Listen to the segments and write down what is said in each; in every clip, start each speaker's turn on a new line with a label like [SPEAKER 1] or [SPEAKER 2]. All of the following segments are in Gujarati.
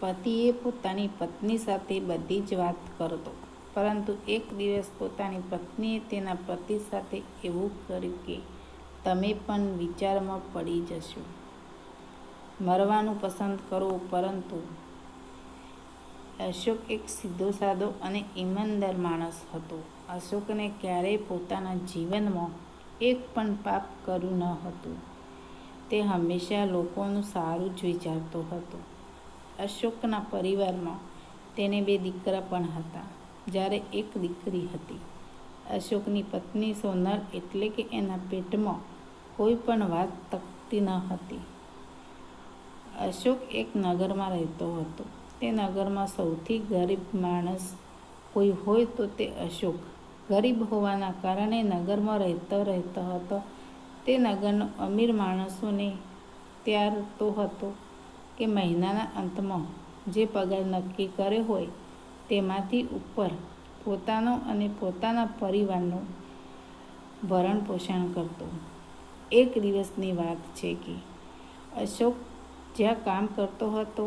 [SPEAKER 1] પતિએ પોતાની પત્ની સાથે બધી જ વાત કરતો. પરંતુ એક દિવસ પોતાની પત્નીએ તેના પતિ સાથે એવું કર્યું કે, તમે પણ વિચારમાં પડી જશો. મરવાનું પસંદ કરો, પરંતુ અશોક એક સીધો સાદો અને ઈમાનદાર માણસ હતો. અશોકને ક્યારેય પોતાના જીવનમાં એક પણ પાપ કર્યું ન હતું. તે હંમેશા લોકોનું સારું જ વિચારતો હતો. અશોકના પરિવારમાં તેને બે દીકરા પણ હતા. જ્યારે એક દીકરી હતી. અશોકની પત્ની સોનલ એટલે કે એના પેટમાં કોઈ પણ વાત તકતી ન હતી. અશોક એક નગરમાં રહેતો હતો. તે નગરમાં સૌથી ગરીબ માણસ કોઈ હોય તો તે અશોક. ગરીબ હોવાના કારણે નગરમાં રહેતો રહેતો હતો. તે નગરનો અમીર માણસોને ત્યાર તો હતો. કે મહિનાના અંતમાં જે પગાર નક્કી કર્યો હોય તેમાંથી ઉપર પોતાનો અને પોતાના પરિવારનું ભરણ પોષણ કરતો. એક દિવસની વાત છે કે અશોક જ્યાં કામ કરતો હતો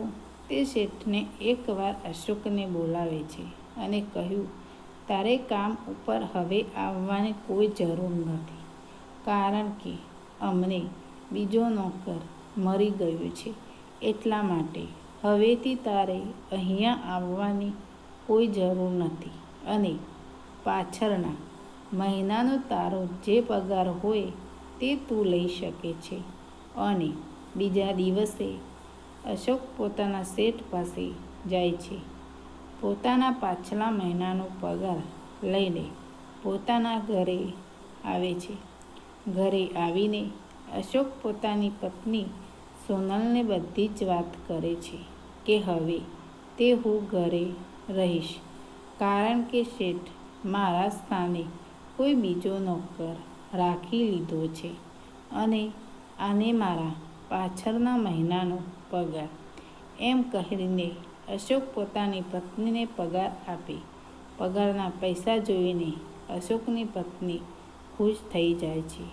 [SPEAKER 1] તે શેઠને એકવાર અશોકને બોલાવે છે અને કહ્યું, તારે કામ ઉપર હવે આવવાની કોઈ જરૂર નથી. કારણ કે અમને બીજો નોકર મરી ગયો છે. એટલા માટે હવેથી તારે અહીંયા આવવાની કોઈ જરૂર નથી અને પાછળના મહિનાનો તારો જે પગાર હોય તે તું લઈ શકે છે. અને બીજા દિવસે અશોક પોતાના શેઠ પાસે જાય છે. પોતાના પાછલા મહિનાનો પગાર લઈને પોતાના ઘરે આવે છે. ઘરે આવીને અશોક પોતાની પત્ની સોનલને બધી જ વાત કરે છે કે હવે તે હું ઘરે રહીશ. કારણ કે શેઠ મારા સ્થાને કોઈ બીજો નોકર રાખી લીધો છે અને આને મારા પાછળના મહિનાનો પગાર. એમ કહીને અશોક પોતાની પત્નીને પગાર આપે. પગારના પૈસા જોઈને અશોકની પત્ની ખુશ થઈ જાય છે.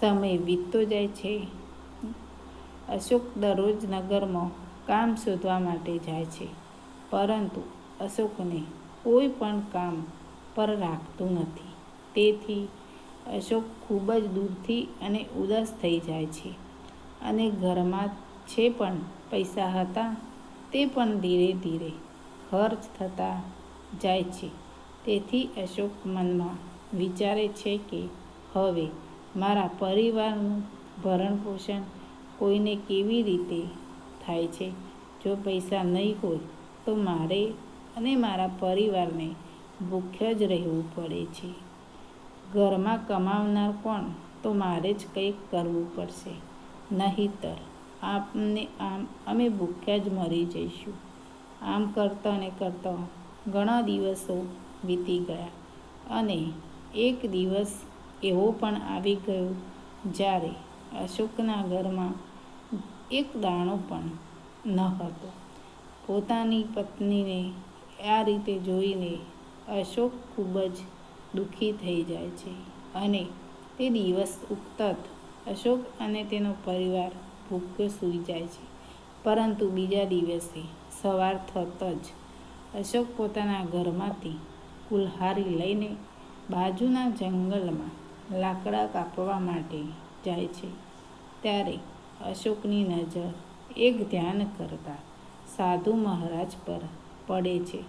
[SPEAKER 1] સમય વીતતો જાય છે અશોક દરરોજ નગરમાં કામ શોધવા માટે જાય છે. પરંતુ અશોકને કોઈ પણ કામ પર રાખતું નથી. તેથી અશોક ખૂબ જ દૂરથી અને ઉદાસ થઈ જાય છે. અને ઘરમાં જે પણ પૈસા હતા તે પણ ધીરે ધીરે ખર્ચ થતા જાય છે. તેથી અશોક મનમાં વિચારે છે કે હવે મારા પરિવારનું ભરણ પોષણ કોઈને કેવી રીતે થાય છે? જો પૈસા નહીં હોય, તો મારે અને મારા પરિવારને ભૂખ્યા જ રહેવું પડે છે. ઘરમાં કમાવનાર કોણ? તો મારે જ કંઈક કરવું પડશે. નહીતર આપને આમ અમે ભૂખ્યા જ મરી જઈશું. આમ કરતાં ને કરતાં ઘણા દિવસો વીતી ગયા અને એક દિવસ એવો પણ આવી ગયો જ્યારે અશોકના ઘરમાં એક દાણો પણ ન હતો. પોતાની પત્નીને આ રીતે જોઈને અશોક ખૂબ જ દુઃખી થઈ જાય છે અને તે દિવસ ઉગતત અશોક અને તેનો પરિવાર ભૂખ્યો સૂઈ જાય છે. પરંતુ બીજા દિવસે સવાર થત જ અશોક પોતાના ઘરમાંથી કુલ્હારી લઈને બાજુના જંગલમાં લાકડા કાપવા માટે જાય છે. ત્યારે અશોકની નજર એક ધ્યાન કરતા સાધુ મહારાજ પર પડે છે.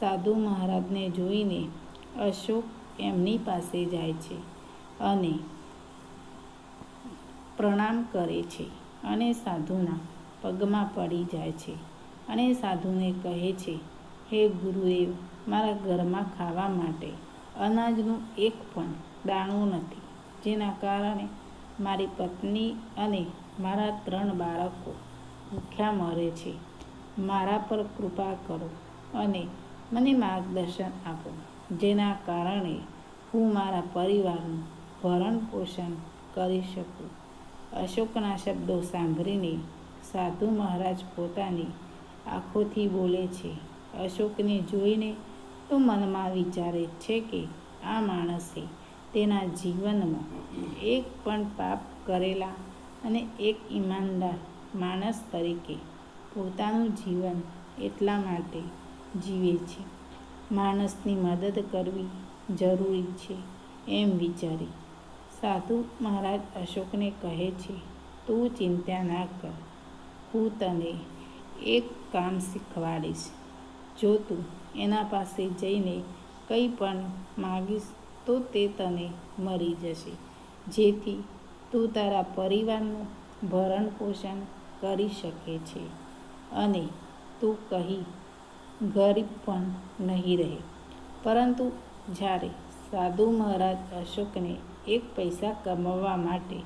[SPEAKER 1] સાધુ મહારાજને જોઈને અશોક એમની પાસે જાય છે અને પ્રણામ કરે છે અને સાધુના પગમાં પડી જાય છે અને સાધુને કહે છે, હે ગુરુદેવ, મારા ઘરમાં ખાવા માટે અનાજનું એક પણ દાણું નથી, જેના કારણે મારી પત્ની અને મારા ત્રણ બાળકો ભૂખ્યા મરે છે. મારા પર કૃપા કરો અને મને માર્ગદર્શન આપો, જેના કારણે હું મારા પરિવારનું ભરણ પોષણ કરી શકું. અશોકના શબ્દો સાંભળીને સાધુ મહારાજ પોતાની આંખોથી બોલે છે, અશોકને જોઈને તો મનમાં વિચારે છે કે આ માણસે તેના જીવનમાં એક પણ પાપ કરેલા અને એક ઈમાનદાર માણસ તરીકે પોતાનું જીવન એટલા માટે જીવે છે. માણસની મદદ કરવી જરૂરી છે એમ વિચારી સાધુ મહારાજ અશોકને કહે છે, તું ચિંતા ના કર, હું તને એક કામ શીખવાડીશ. જો તું એના પાસે જઈને કંઈ પણ માગીશ તો તે તને મળી જશે. જેથી તું તારા પરિવારનું ભરણ પોષણ કરી શકે છે અને તું કહી ગરીબ પણ નહીં રહે. પરંતુ જ્યારે સાધુ મહારાજ અશોકને એક પૈસા કમાવવા માટે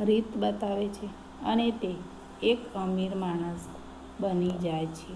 [SPEAKER 1] રીત બતાવે છે અને તે એક અમીર માણસ બની જાય છે